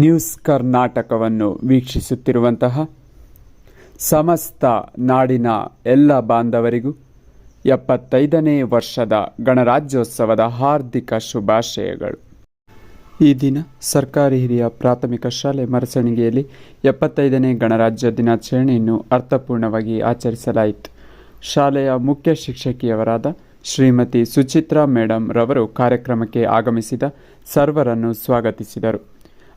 News ಕರ್ನಾಟಕವನ್ನು ವೀಕ್ಷಿಸುತ್ತಿರುವಂತಹ ಸಮಸ್ತ ನಾಡಿನ ಎಲ್ಲ ಬಾಂಧವರಿಗೂ ಎಪ್ಪತ್ತೈದನೇ ವರ್ಷದ ಗಣರಾಜ್ಯೋತ್ಸವದ ಹಾರ್ದಿಕ ಶುಭಾಶಯಗಳು. ಈ ದಿನ ಸರ್ಕಾರಿ ಹಿರಿಯ ಪ್ರಾಥಮಿಕ ಶಾಲೆ ಮರಸಣಿಗೆಯಲ್ಲಿ ಎಪ್ಪತ್ತೈದನೇ ಗಣರಾಜ್ಯ ದಿನಾಚರಣೆಯನ್ನು ಅರ್ಥಪೂರ್ಣವಾಗಿ ಆಚರಿಸಲಾಯಿತು. ಶಾಲೆಯ ಮುಖ್ಯ ಶಿಕ್ಷಕಿಯವರಾದ ಶ್ರೀಮತಿ ಸುಚಿತ್ರಾ ಮೇಡಮ್ ರವರು ಕಾರ್ಯಕ್ರಮಕ್ಕೆ ಆಗಮಿಸಿದ ಸರ್ವರನ್ನು ಸ್ವಾಗತಿಸಿದರು.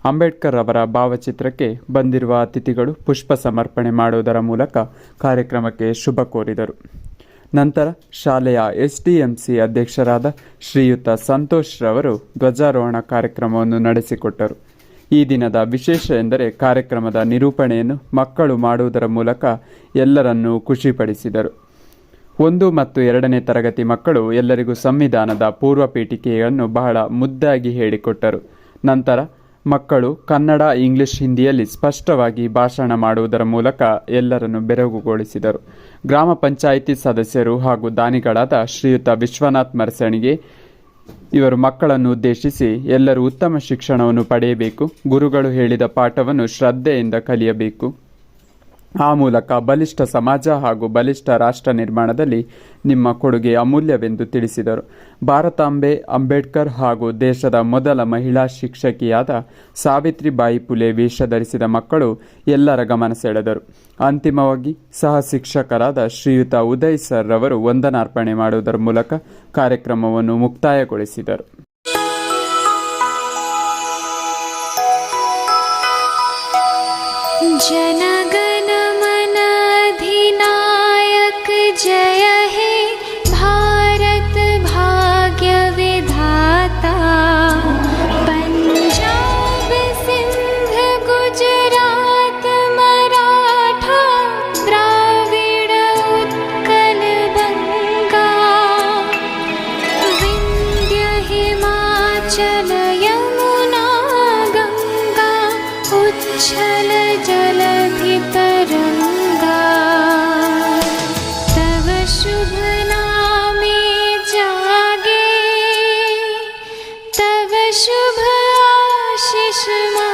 ಅಂಬೇಡ್ಕರ್ ಅವರ ಭಾವಚಿತ್ರಕ್ಕೆ ಬಂದಿರುವ ಅತಿಥಿಗಳು ಪುಷ್ಪ ಸಮರ್ಪಣೆ ಮಾಡುವುದರ ಮೂಲಕ ಕಾರ್ಯಕ್ರಮಕ್ಕೆ ಶುಭ ಕೋರಿದರು. ನಂತರ ಶಾಲೆಯ ಎಸ್ಡಿಎಂಸಿ ಅಧ್ಯಕ್ಷರಾದ ಶ್ರೀಯುತ ಸಂತೋಷ್ ರವರು ಧ್ವಜಾರೋಹಣ ಕಾರ್ಯಕ್ರಮವನ್ನು ನಡೆಸಿಕೊಟ್ಟರು. ಈ ದಿನದ ವಿಶೇಷ ಎಂದರೆ ಕಾರ್ಯಕ್ರಮದ ನಿರೂಪಣೆಯನ್ನು ಮಕ್ಕಳು ಮಾಡುವುದರ ಮೂಲಕ ಎಲ್ಲರನ್ನೂ ಖುಷಿಪಡಿಸಿದರು. ಒಂದು ಮತ್ತು ಎರಡನೇ ತರಗತಿ ಮಕ್ಕಳು ಎಲ್ಲರಿಗೂ ಸಂವಿಧಾನದ ಪೂರ್ವ ಪೀಠಿಕೆಯನ್ನು ಬಹಳ ಮುದ್ದಾಗಿ ಹೇಳಿಕೊಟ್ಟರು. ನಂತರ ಮಕ್ಕಳು ಕನ್ನಡ, ಇಂಗ್ಲಿಷ್, ಹಿಂದಿಯಲ್ಲಿ ಸ್ಪಷ್ಟವಾಗಿ ಭಾಷಣ ಮಾಡುವುದರ ಮೂಲಕ ಎಲ್ಲರನ್ನು ಬೆರಗುಗೊಳಿಸಿದರು. ಗ್ರಾಮ ಪಂಚಾಯಿತಿ ಸದಸ್ಯರು ಹಾಗೂ ದಾನಿಗಳಾದ ಶ್ರೀಯುತ ವಿಶ್ವನಾಥ್ ಮರಸಣಿಗೆ ಇವರು ಮಕ್ಕಳನ್ನು ಉದ್ದೇಶಿಸಿ ಎಲ್ಲರೂ ಉತ್ತಮ ಶಿಕ್ಷಣವನ್ನು ಪಡೆಯಬೇಕು. ಗುರುಗಳು ಹೇಳಿದ ಪಾಠವನ್ನು ಶ್ರದ್ಧೆಯಿಂದ ಕಲಿಯಬೇಕು. ಆ ಮೂಲಕ ಬಲಿಷ್ಠ ಸಮಾಜ ಹಾಗೂ ಬಲಿಷ್ಠ ರಾಷ್ಟ್ರ ನಿರ್ಮಾಣದಲ್ಲಿ ನಿಮ್ಮ ಕೊಡುಗೆ ಅಮೂಲ್ಯವೆಂದು ತಿಳಿಸಿದರು. ಭಾರತಾಂಬೆ ಅಂಬೇಡ್ಕರ್ ಹಾಗೂ ದೇಶದ ಮೊದಲ ಮಹಿಳಾ ಶಿಕ್ಷಕಿಯಾದ ಸಾವಿತ್ರಿಬಾಯಿ ಪುಲೆ ವೇಷ ಧರಿಸಿದ ಮಕ್ಕಳು ಎಲ್ಲರ ಗಮನ ಸೆಳೆದರು. ಅಂತಿಮವಾಗಿ ಸಹ ಶಿಕ್ಷಕರಾದ ಶ್ರೀಯುತ ಉದಯ್ ಸರ್ ರವರು ವಂದನಾರ್ಪಣೆ ಮಾಡುವುದರ ಮೂಲಕ ಕಾರ್ಯಕ್ರಮವನ್ನು ಮುಕ್ತಾಯಗೊಳಿಸಿದರು. ಜನಗ शुभ आशिष मागे